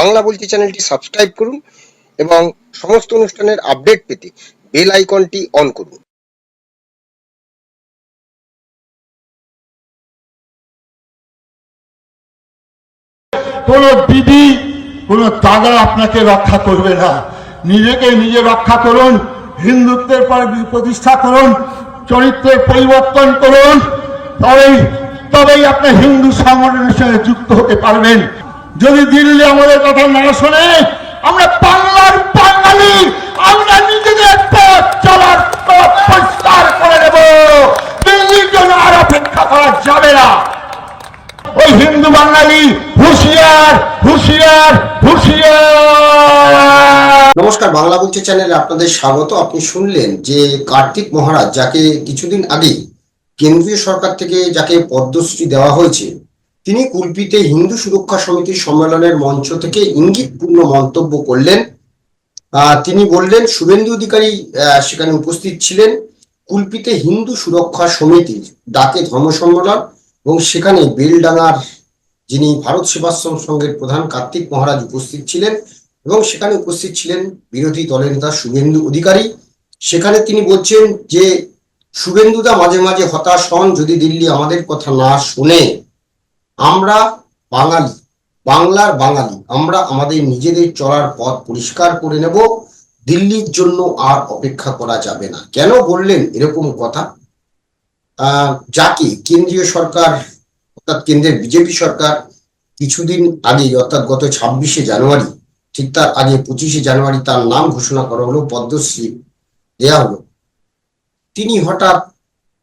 বাংলা বলছি চ্যানেলটি সাবস্ক্রাইব করুন এবং সমস্ত অনুষ্ঠানের আপডেট পেতে বেল আইকনটি অন করুন। কোন দিদি কোন দাদা আপনাকে রক্ষা করবে না। নিজেকে নিজে রক্ষা করুন, হিন্দুত্বের পর প্রতিষ্ঠা করুন, চরিত্রের পরিবর্তন করুন, তবেই তবেই আপনি হিন্দু সংগঠনের সঙ্গে যুক্ত হতে পারবেন। যদি দিল্লি আমাদের কথা না শোনে, আমরা বাংলার বাঙালি, আমরা নিজেদের পথ চলার পরিষ্কার করে দেব দিল্লির জন্য আর অপেক্ষা করা যাবে না। ওই হিন্দু বাঙালি, হুঁশিয়ার হুঁশিয়ার হুঁশিয়ার। নমস্কার, বাংলা বলছি চ্যানেলে আপনাদের স্বাগত। আপনি শুনলেন যে কার্তিক মহারাজ, যাকে কিছুদিন আগে কেন্দ্রীয় সরকার থেকে যাকে পদ্মশ্রী দেওয়া হয়েছে তিনি কুলপিতে হিন্দু সুরক্ষা সমিতির সম্মেলনের মঞ্চ থেকে ইঙ্গিতপূর্ণ মন্তব্য করলেন। তিনি বললেন, শুভেন্দু অধিকারী সেখানে উপস্থিত ছিলেন। কুলপিতে হিন্দু সুরক্ষা সমিতির ডাকে ধর্ম সম্মেলন এবং সেখানে বেলডাঙ্গার যিনি ভারত সেবাশ্রম সংঘের প্রধান কার্তিক মহারাজ উপস্থিত ছিলেন এবং সেখানে উপস্থিত ছিলেন বিরোধী দলের নেতা শুভেন্দু অধিকারী। সেখানে তিনি বলছেন যে, শুভেন্দুদা মাঝে মাঝে হতাশ হন যদি দিল্লি আমাদের কথা না শুনে। আমরা বাঙালি, বাংলার বাঙালি, আমরা আমাদের নিজেদের চলার পথ পরিষ্কার করে নেব। দিল্লির জন্য আর অপেক্ষা করা যাবে না। কেন বললেন এরকম কথা? যাকে কেন্দ্রীয় সরকার, অর্থাৎ কেন্দ্রের বিজেপি সরকার কিছুদিন আগে, অর্থাৎ গত ছাব্বিশে জানুয়ারি, ঠিক তার আগে পঁচিশে জানুয়ারি তার নাম ঘোষণা করা হলো, পদ্মশ্রী দেয়া হলো। তিনি হঠাৎ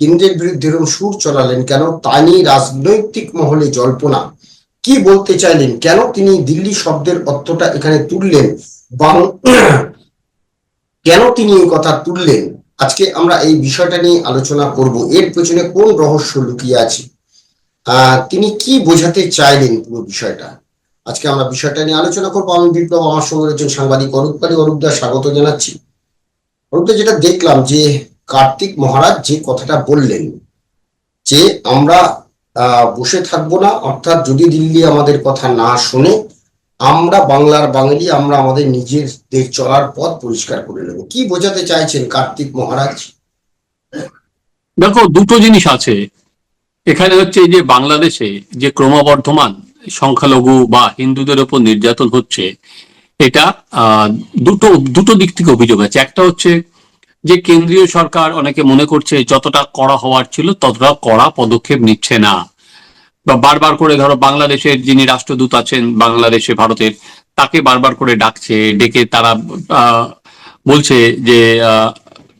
কেন্দ্রের বিরুদ্ধে এরকম সুর চলালেন কেন? তা নিয়ে রাজনৈতিক মহলে জল্পনা। কি বলতে চাইলেন? কেন তিনি দিল্লি শব্দের অর্থটা এখানে তুললেন? বাং- কেন তিনি এই কথা তুললেন? আজকে আমরা এই বিষয়টা নিয়ে আলোচনা করব। এর পেছনে কোন রহস্য লুকিয়ে আছে? তিনি কি বোঝাতে চাইলেন পুরো বিষয়টা? আজকে আমরা বিষয়টা নিয়ে আলোচনা করব। আমি বিপ্লব, আমার সঙ্গে রয়েছেন সাংবাদিক অরূপ পালি। স্বাগত জানাচ্ছি। অরূপদা, যেটা দেখলাম যে কার্তিক মহারাজ যে কথাটা বললেন যে আমরা বসে থাকব না, অর্থাৎ যদি দিল্লি আমাদের কথা না শুনে, আমরা বাংলার বাঙালি, আমরা আমাদের নিজেদের চলার পথ পরিষ্কার করে নেব। কি বোঝাতে চাইছেন কার্তিক মহারাজ? দেখো, দুটো জিনিস আছে। এখানে হচ্ছে যে বাংলাদেশে যে ক্রমবর্ধমান সংখ্যালঘু বা হিন্দুদের ওপর নির্যাতন হচ্ছে, এটা দুটো দুটো দিক থেকে অভিযোগ আছে। একটা হচ্ছে যে কেন্দ্রীয় সরকার অনেকে মনে করছে যতটা কড়া হওয়ার ছিল, ততটা কড়া পদক্ষেপ নিচ্ছে না। বা বারবার করে ধরো বাংলাদেশের যিনি রাষ্ট্রদূত আছেন, বাংলাদেশে, ভারতের, তাকে বারবার করে ডাকছে, ডেকে তারা বলছে যে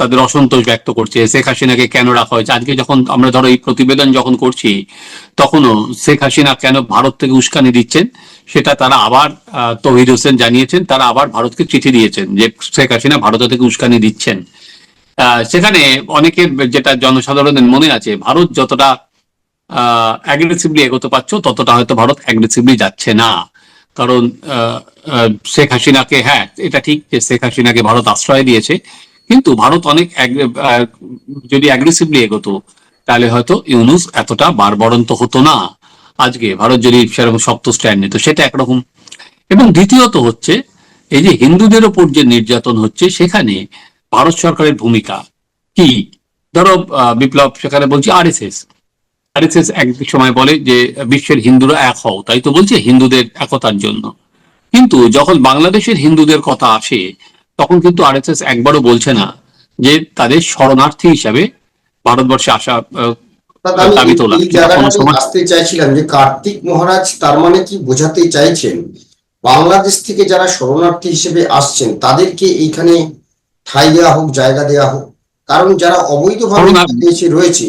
তাদের অসন্তোষ ব্যক্ত করছে। শেখ হাসিনাকে কেন রাখা হয়েছে? আজকে যখন আমরা ধরো এই প্রতিবেদন যখন করছি, তখনও শেখ হাসিনা কেন ভারত থেকে উস্কানি দিচ্ছেন? সেটা তারা আবার তৌহিদ হোসেন জানিয়েছেন, তারা আবার ভারতকে চিঠি দিয়েছেন যে শেখ হাসিনা ভারত থেকে উস্কানি দিচ্ছেন। সেখানে অনেকের যেটা জনসাধারণের মনে আছে, ভারত যতটা অ্যাগ্রেসিভলি এগোতে পারছ, ততটা হয়তো ভারত অ্যাগ্রেসিভলি যাচ্ছে না। কারণ শেখ হাসিনাকে হ্যাঁ এটা ঠিক যে শেখ হাসিনাকে ভারত আশ্রয় দিয়েছে কিন্তু ভারত অনেক যদি অ্যাগ্রেসিভলি এগোতো, তাহলে হয়তো ইউনুস এতটা বারবরন্ত হতো না। আজকে ভারত যদি সেরকম শক্ত স্ট্যান্ড নিত, সেটা একরকম। এবং দ্বিতীয়ত হচ্ছে, এই যে হিন্দুদের ওপর যে নির্যাতন হচ্ছে, সেখানে ভারত সরকারের ভূমিকা কি? ধরো বিপ্লব, সেখানে বলছি R S S R S S এক সময় বলে যে, বিশ্বের হিন্দুরা এক হও, তাই তো বলছে হিন্দুদের একতার জন্য। কিন্তু যখন বাংলাদেশের হিন্দুদের কথা আসে তখন কিন্তু আরএসএস একবারও বলছে না যে তাদের শরণার্থী হিসাবে ভারতবর্ষে আসা দাবি তোলা। আসতে চাইছিলাম যে কার্তিক মহারাজ তার মানে কি বোঝাতে চাইছেন? বাংলাদেশ থেকে যারা শরণার্থী হিসেবে আসছেন তাদেরকে এইখানে ঠাঁই দেওয়া হোক জায়গা দেওয়া হোক। কারণ যারা অবৈধভাবে দেশে রয়েছে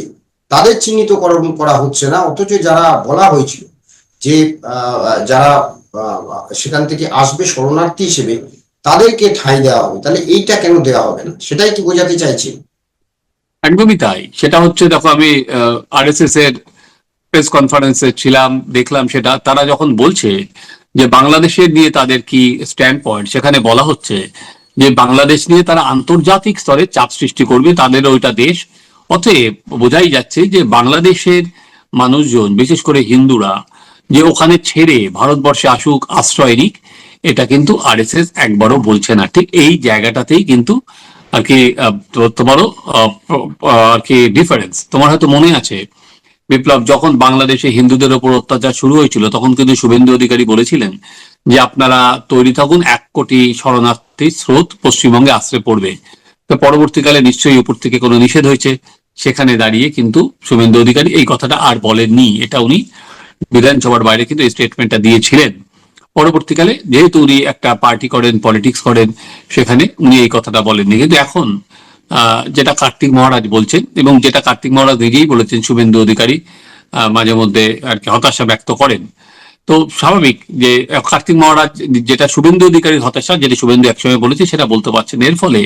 তাদের চিহ্নিতকরণ করা হচ্ছে না। অথচ যারা বলা হয়েছিল যে আহ, যারা সেখান থেকে আসবে শরণার্থী হিসেবে তাদেরকে ঠাঁই দেওয়া হবে। তাহলে এইটা কেন দেওয়া হবে না? সেটাই কি বোঝাতে চাইছি। একদমই তাই। সেটা হচ্ছে, দেখো আমি আরএসএস এর প্রেস কনফারেন্সে ছিলাম, দেখলাম সেটা। তারা যখন বলছে যে বাংলাদেশের নিয়ে তাদের কি স্ট্যান্ড পয়েন্ট সেখানে বলা হচ্ছে যে বাংলাদেশ নিয়ে তারা আন্তর্জাতিক স্তরে চাপ সৃষ্টি করবে, তাদের ওইটা দেশ। অতএব বোঝাই যাচ্ছে যে বাংলাদেশের মানুষজন, বিশেষ করে হিন্দুরা, যে ওখানে ছেড়ে ভারতবর্ষে আসুক, আশ্রয় নিক এটা কিন্তু আরএসএস একবারও বলছে না। ঠিক এই জায়গাটাতেই কিন্তু আর কি তোমারও আর কি ডিফারেন্স তোমার হয়তো মনে আছে, বিপ্লব, যখন বাংলাদেশে হিন্দুদের ওপর অত্যাচার শুরু হয়েছিল, তখন কিন্তু শুভেন্দু অধিকারী বলেছিলেন যে আপনারা তৈরি থাকুন, এক কোটি শরণার্থী স্রোত পশ্চিমবঙ্গে আশ্রয় পড়বে। তো পরবর্তীকালে নিশ্চয়ই উপর থেকে কোনো নিষেধ হয়েছে। সেখানে দাঁড়িয়ে কিন্তু শুভেন্দু অধিকারী এই কথাটা আর বলেননি। এটা উনি বিধানসভার বাইরে কিন্তু এই স্টেটমেন্টটা দিয়েছিলেন। পরবর্তীকালে যেহেতু উনি একটা পার্টি করেন পলিটিক্স করেন, সেখানে উনি এই কথাটা বলেননি। কিন্তু এখন যেটা কার্তিক মহারাজ বলছেন এবং যেটা কার্তিক মহারাজ নিজেই বলেছেন, শুভেন্দু অধিকারী মাঝে মধ্যে আর কি হতাশা ব্যক্ত করেন। তো স্বাভাবিক যে কার্তিক মহারাজ যেটা শুভেন্দু অধিকারীর হতাশা, যেটা শুভেন্দু একসময় বলেছে, সেটা বলতে পারছেন। এর ফলে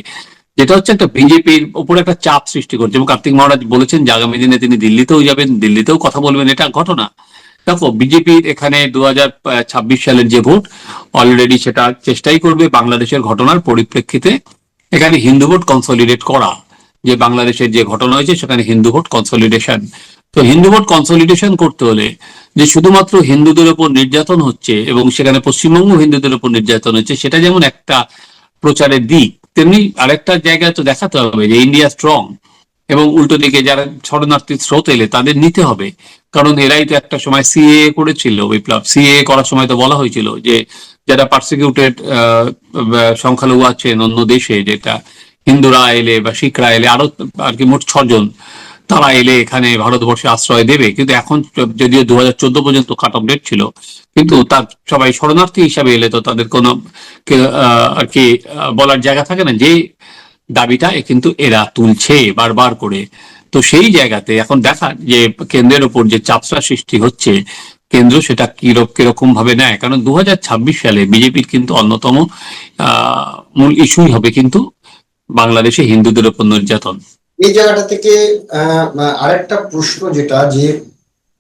যেটা হচ্ছে একটা বিজেপির উপরে একটা চাপ সৃষ্টি করছে। এবং কার্তিক মহারাজ বলেছেন যে, আগামী দিনে তিনি দিল্লিতেও যাবেন, দিল্লিতেও কথা বলবেন, এটা ঘটনা। দেখো, বিজেপির এখানে দু সালের যে ভোট অলরেডি সেটা চেষ্টাই করবে বাংলাদেশের ঘটনার পরিপ্রেক্ষিতে। এখানে হিন্দু ভোট কনসলিডেট করা, যে বাংলাদেশের যে ঘটনা হয়েছে, সেখানে হিন্দু ভোট কনসলিডেশন তো হিন্দু ভোট কনসলিডেশন করতে হলে যে শুধুমাত্র হিন্দুদের উপর নির্যাতন হচ্ছে এবং সেখানে পশ্চিমবঙ্গ হিন্দুদের ওপর নির্যাতন হচ্ছে, সেটা যেমন একটা প্রচারের দিক, তেমনি আরেকটা জায়গায় তো দেখাতে হবে যে ইন্ডিয়া স্ট্রং এবং উল্টো দিকে যারা শরণার্থী স্রোত এলে তাদের নিতে হবে। কারণ এরাই তো একটা সময় সিএ করেছিল, বিপ্লব। সিএ করার সময় তো বলা হয়েছিল যে, যারা পার্সিকিউটেড সংখ্যালঘু আছেন অন্য দেশে, যেটা হিন্দুরা এলে বা শিখরা এলে আরও আর কি মোট ছজন, তারা এলে এখানে ভারতবর্ষে আশ্রয় দেবে। কিন্তু এখন যদিও দু হাজার চোদ্দ পর্যন্ত কাট অফ ডেট ছিল, কিন্তু তার সবাই শরণার্থী হিসাবে এলে তো তাদের কোনো আর কি বলার জায়গা থাকে না। যে দাবিটা কিন্তু এরা তুলছে বারবার করে। তো সেই জায়গাতে এখন দেখা যে কেন্দ্রের উপর যে চাপটা সৃষ্টি হচ্ছে, কেন্দ্র সেটা কীরকম ভাবে নেয়? কারণ দু হাজার ছাব্বিশ সালে বিজেপির কিন্তু অন্যতম মূল ইস্যুই হবে কিন্তু বাংলাদেশে হিন্দুদের উপর নির্যাতন। এই জায়গাটা থেকে আরেকটা প্রশ্ন যেটা যে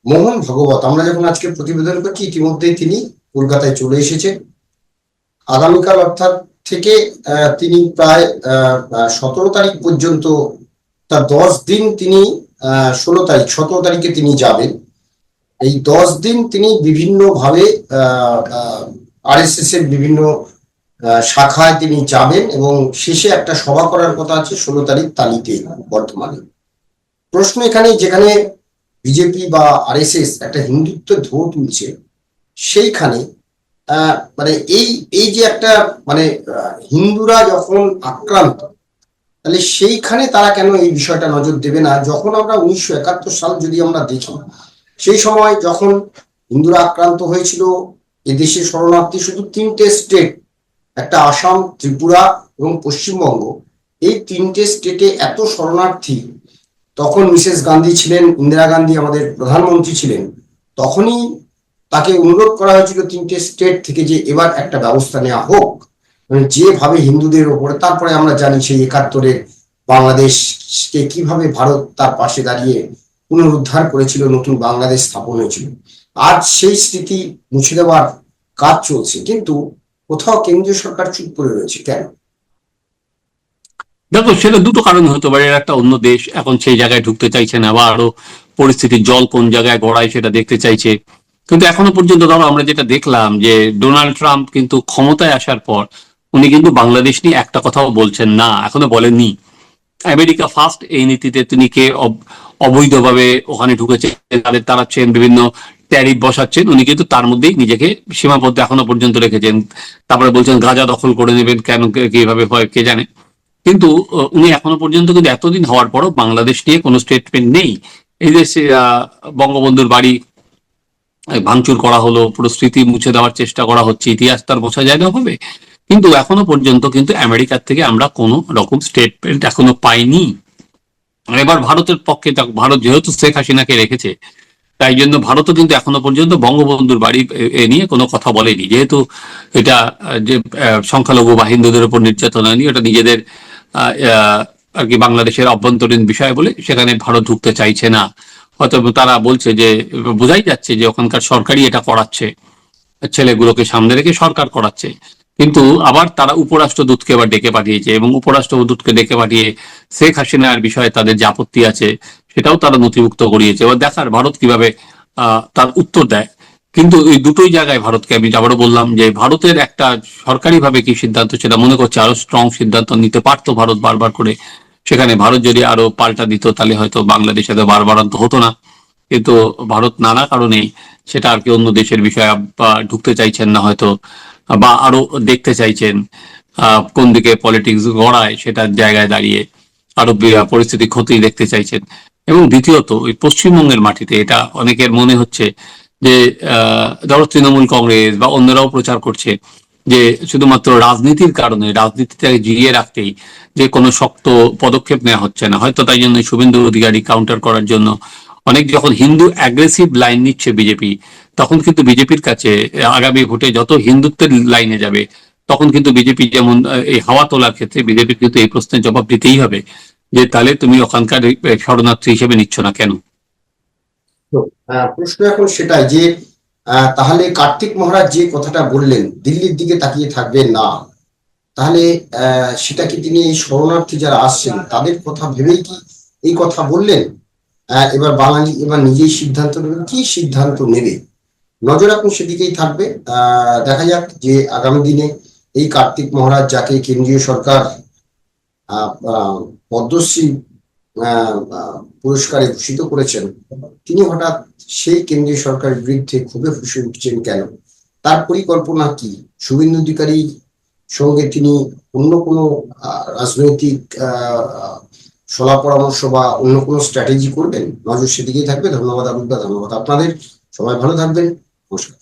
মোহন ভগবত, আমরা যখন আজকে প্রতিবেদন করছি, ইতিমধ্যেই তিনি কলকাতায় চলে এসেছেন। আগামীকাল অর্থাৎ থেকে তিনি প্রায় সতেরো তারিখ পর্যন্ত, তার দশ দিন তিনি ষোলো তারিখ, সতেরো তারিখে তিনি যাবেন। এই দশ দিন তিনি বিভিন্ন ভাবে আরএসএস এর বিভিন্ন শাখায় তিনি যাবেন এবং শেষে একটা সভা করার কথা আছে, ষোলো তারিখ তালিতে বর্তমানে। প্রশ্ন এখানে যেখানে বিজেপি বা আরএসএস একটা হিন্দুত্ব ধো তুলছে, সেইখানে মানে এই এই যে একটা মানে হিন্দুরা যখন আক্রান্ত, তাহলে সেইখানে তারা কেন এই বিষয়টা নজর দেবে না? যখন আমরা উনিশশো একাত্তর সাল যদি আমরা দেখি, সেই সময় যখন হিন্দুরা আক্রান্ত হয়েছিল, এদেশে শরণার্থী শুধু তিনটে স্টেট একটা আসাম, ত্রিপুরা এবং পশ্চিমবঙ্গ, এই তিনটে স্টেটে এত শরণার্থী, তখন মিসেস গান্ধী ছিলেন, ইন্দিরা গান্ধী আমাদের প্রধানমন্ত্রী ছিলেন, তখনই তাকে অনুরোধ করা হয়েছিল তিনটে স্টেট থেকে যে এবার একটা ব্যবস্থা নেওয়া হোক। মানে যেভাবে হিন্দুদের ওপরে তারপরে আমরা জানি সেই একাত্তরে বাংলাদেশকে কীভাবে ভারত তার পাশে দাঁড়িয়ে পুনরুদ্ধার করেছিল, নতুন বাংলাদেশ স্থাপন হয়েছিল। আজ সেই স্মৃতি মুছে দেওয়ার কাজ চলছে, কিন্তু কোথাও কেন্দ্রীয় সরকার চুপ করে রয়েছে কেন? দেখো, সেটা দুটো কারণ হতে পারে। একটা অন্য দেশ এখন সেই জায়গায় ঢুকতে চাইছে না, বা আরও পরিস্থিতির জল কোন জায়গায় গড়ায় সেটা দেখতে চাইছে। কিন্তু এখনও পর্যন্ত ধরো আমরা যেটা দেখলাম যে ডোনাল্ড ট্রাম্প কিন্তু ক্ষমতায় আসার পর উনি কিন্তু বাংলাদেশ নিয়ে একটা কথাও বলছেন না, এখনও বলেননি। আমেরিকা ফার্স্ট এই নীতিতে তিনি কে অব- অবৈধভাবে ওখানে ঢুকেছে তাদের তাড়াচ্ছেন, বিভিন্ন ট্যারিফ বসাচ্ছেন, উনি কিন্তু তার মধ্যেই নিজেকে সীমাবদ্ধ এখনও পর্যন্ত রেখেছেন। তারপরে বলছেন গাঁজা দখল করে নেবেন কেন কীভাবে হয়, কে জানে। কিন্তু উনি এখনও পর্যন্ত কিন্তু এতদিন হওয়ার পরও বাংলাদেশ নিয়ে কোনো স্টেটমেন্ট নেই। এই যে বঙ্গবন্ধুর বাড়ি ভাঙচুর করা হলো, পুরো স্মৃতি মুছে দেওয়ার চেষ্টা করা হচ্ছে, ইতিহাস তার বোঝা যায় না হবে। কিন্তু এখনও পর্যন্ত কিন্তু আমেরিকার থেকে আমরা কোনো রকম স্টেটমেন্ট এখনও পাইনি। এবার ভারতের পক্ষে ভারত যেহেতু শেখ হাসিনাকে রেখেছে, তাই জন্য ভারতও কিন্তু এখনও পর্যন্ত বঙ্গবন্ধুর বাড়ি এ- নিয়ে কোনো কথা বলেনি। যেহেতু এটা যে সংখ্যালঘু বা হিন্দুদের উপর নির্যাতন হয়নি, ওটা নিজেদের আর কি বাংলাদেশের অভ্যন্তরীণ বিষয় বলে সেখানে ভারত ঢুকতে চাইছে না। হয়তো তারা বলছে যে, বোঝাই যাচ্ছে যে ওখানকার সরকারই এটা করাচ্ছে। ছেলেগুলোকে সামনে রেখে সরকার করাচ্ছে। কিন্তু আবার তারা উপরাষ্ট্রদূতকে এবার ডেকে পাঠিয়েছে এবং উপরাষ্ট্রদূতকে ডেকে পাঠিয়ে শেখ হাসিনার বিষয়ে তাদের যে আপত্তি আছে সেটাও তারা নথিভুক্ত করিয়েছে। এবার দেখার ভারত কীভাবে তার উত্তর দেয়। কিন্তু এই দুটোই জায়গায় ভারতকে আমি আবারও বললাম যে, ভারতের একটা সরকারিভাবে কি সিদ্ধান্ত সেটা মনে করছে আরও স্ট্রং সিদ্ধান্ত নিতে পারতো ভারত বারবার করে। সেখানে ভারত যদি আরও পাল্টা দিত তাহলে হয়তো বাংলাদেশ এত বারবারান্ত হতো না। কিন্তু ভারত নানা কারণেই সেটা আর কি অন্য দেশের বিষয়ে ঢুকতে চাইছেন না হয়তো বা আরও দেখতে চাইছেন কোন দিকে পলিটিক্স গড়ায় সেটার জায়গায় দাঁড়িয়ে আরও পরিস্থিতি ক্ষতি দেখতে চাইছেন। এবং দ্বিতীয়ত ওই পশ্চিমবঙ্গের মাটিতে এটা অনেকের মনে হচ্ছে যে আহ, ধরো তৃণমূল কংগ্রেস বা অন্যরাও প্রচার করছে যে শুধুমাত্র রাজনীতির কারণে রাজনীতিটাকে জিরিয়ে রাখতেই যে কোনো শক্ত পদক্ষেপ নেওয়া হচ্ছে না। হয়তো তাই জন্য শুভেন্দু অধিকারী কাউন্টার করার জন্য অনেক যখন হিন্দু অ্যাগ্রেসিভ লাইন নিচ্ছে বিজেপি, তখন কিন্তু বিজেপির কাছে, আগামী ভোটে যত হিন্দুত্বের লাইনে যাবে, তখন কিন্তু বিজেপি যেমন, এই হাওয়া তোলার ক্ষেত্রে বিজেপি কিন্তু এই প্রশ্নের জবাব দিতেই হবে যে তাহলে তুমি ওখানকার শরণার্থী হিসেবে নিচ্ছ না কেন? প্রশ্ন এখন সেটাই যে তাহলে কার্তিক মহারাজ যে কথাটা বললেন, দিল্লির দিকে তাকিয়ে থাকবে না। তাহলে সেটা কি তিনি শরণার্থী যারা আসছেন, তাদের কথা ভেবেই কি এই কথা বললেন? এবার বাঙালি এবার নিজেই সিদ্ধান্ত নেবেন কি সিদ্ধান্ত নেবে? নজর এখন সেদিকেই থাকবে। দেখা যাক যে আগামী দিনে এই কার্তিক মহারাজ যাকে কেন্দ্রীয় সরকার পদ্মশ্রী পুরস্কারে ভূষিত করেছেন। তিনি হঠাৎ সেই কেন্দ্রীয় সরকারের বিরুদ্ধে ক্ষোভে ফুসে উঠছেন কেন? তার পরিকল্পনা কি? শুভেন্দু অধিকারী সঙ্গে তিনি অন্য কোনো রাজনৈতিক সলা পরামর্শ বা অন্য কোনো স্ট্র্যাটেজি করবেন? নজর সেদিকেই থাকবে। ধন্যবাদ আবুদা ধন্যবাদ আপনাদের। সবাই ভালো থাকবেন। নমস্কার।